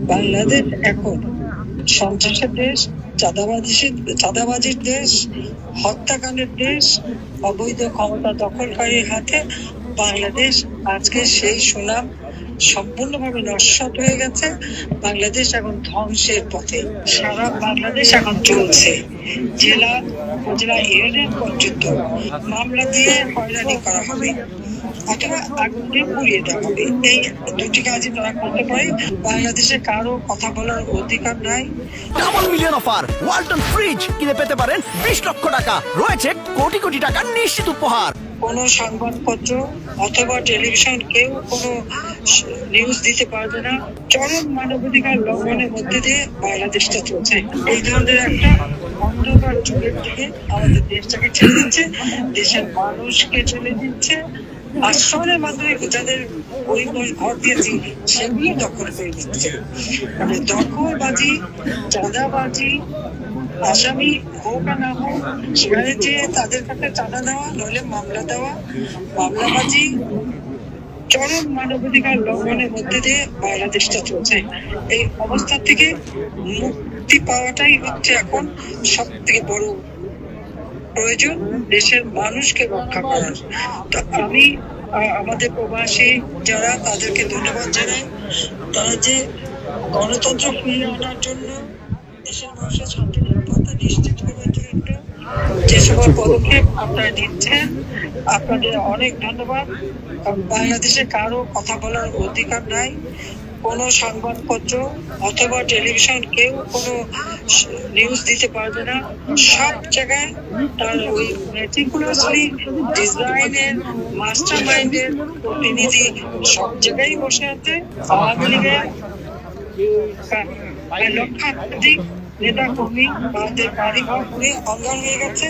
বাংলাদেশ এখন সন্ত্রাসের দেশ চাঁদাবাজি চাঁদাবাজির দেশ, হত্যাকাণ্ডের দেশ, অবৈধ ক্ষমতা দখলকারীর হাতে বাংলাদেশ আজকে সেই সুনাম সম্পূর্ণভাবে নস্বাত হয়ে গেছে। বাংলাদেশ এখন ধ্বংসের পথে। সারা বাংলাদেশ এখন চলছে। জেলা উপজেলা ইউনিয়ন পর্যন্ত মামলা দিয়ে হয়রানি করা হবে। অথবা আগুন দিয়ে পুড়িয়ে দেওয়া হবে। এই দুটি কাজই তারা করতে পারে। বাংলাদেশে কারও কথা বলার অধিকার নাই। Double million offer Walton fridge কিনে পেতে পারেন বিশ লক্ষ টাকা। রয়েছে কোটি কোটি টাকার নিশ্চিত উপহার। কোনো সংবাদপত্র অথবা টেলিভিশন কেউ কোনো নিউজ দিতে পারবে না। চরম মানবাধিকার লঙ্ঘনের মধ্যে দিয়ে বাংলাদেশটা চলছে। এই ধরনের একটা অন্ধকার যুগের দিকে আমাদের দেশটাকে ছেড়ে দিচ্ছে। দেশের মানুষকে ছেড়ে দিচ্ছে। আশ্রয়ের মাধ্যমে যাদের পরিবার ঘর দিয়েছি, সেগুলো দখল করে দিচ্ছে মানে দখলবাজি, চাঁদাবাজি, আসামি হোক আর না হোক, সেখানে যে তাদের কাছে চাঁদা দেওয়া, নইলে মামলা দেওয়া, মামলাবাজি, চরম মানবাধিকার লঙ্ঘনের মধ্যে দিয়ে বাংলাদেশটা চলছে। এই অবস্থা থেকে মুক্তি পাওয়াটাই হচ্ছে এখন সব থেকে বড় প্রয়োজন দেশের মানুষকে রক্ষা করার। তো আমি আমাদের প্রবাসী যারা, তাদেরকে ধন্যবাদ জানাই। তারা যে গণতন্ত্র ফিরিয়ে আনার জন্য দেশের মানুষের শান্তি, নিরাপত্তা নিশ্চিত করার জন্য যে সকল পদক্ষেপ আপনারা নিচ্ছেন, আপনাদের অনেক ধন্যবাদ। বাংলাদেশে কারও কথা বলার অধিকার নাই। কোনো সংবাদপত্র অথবা টেলিভিশন কেউ কোনো নিউজ দিতে পারবে না। সব জায়গায় তার ওই মেটিকুলাসলি ডিজাইনের মাস্টার মাইন্ডের প্রতিনিধি সব জায়গায় বসে আছে। আওয়ামী লীগের লক্ষাধিক নেতা কর্মী বাড়ি ঘর পুড়ে অঙ্গার হয়ে গেছে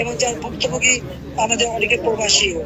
এবং যার ভুক্তভোগী আমাদের অনেকে প্রবাসীও।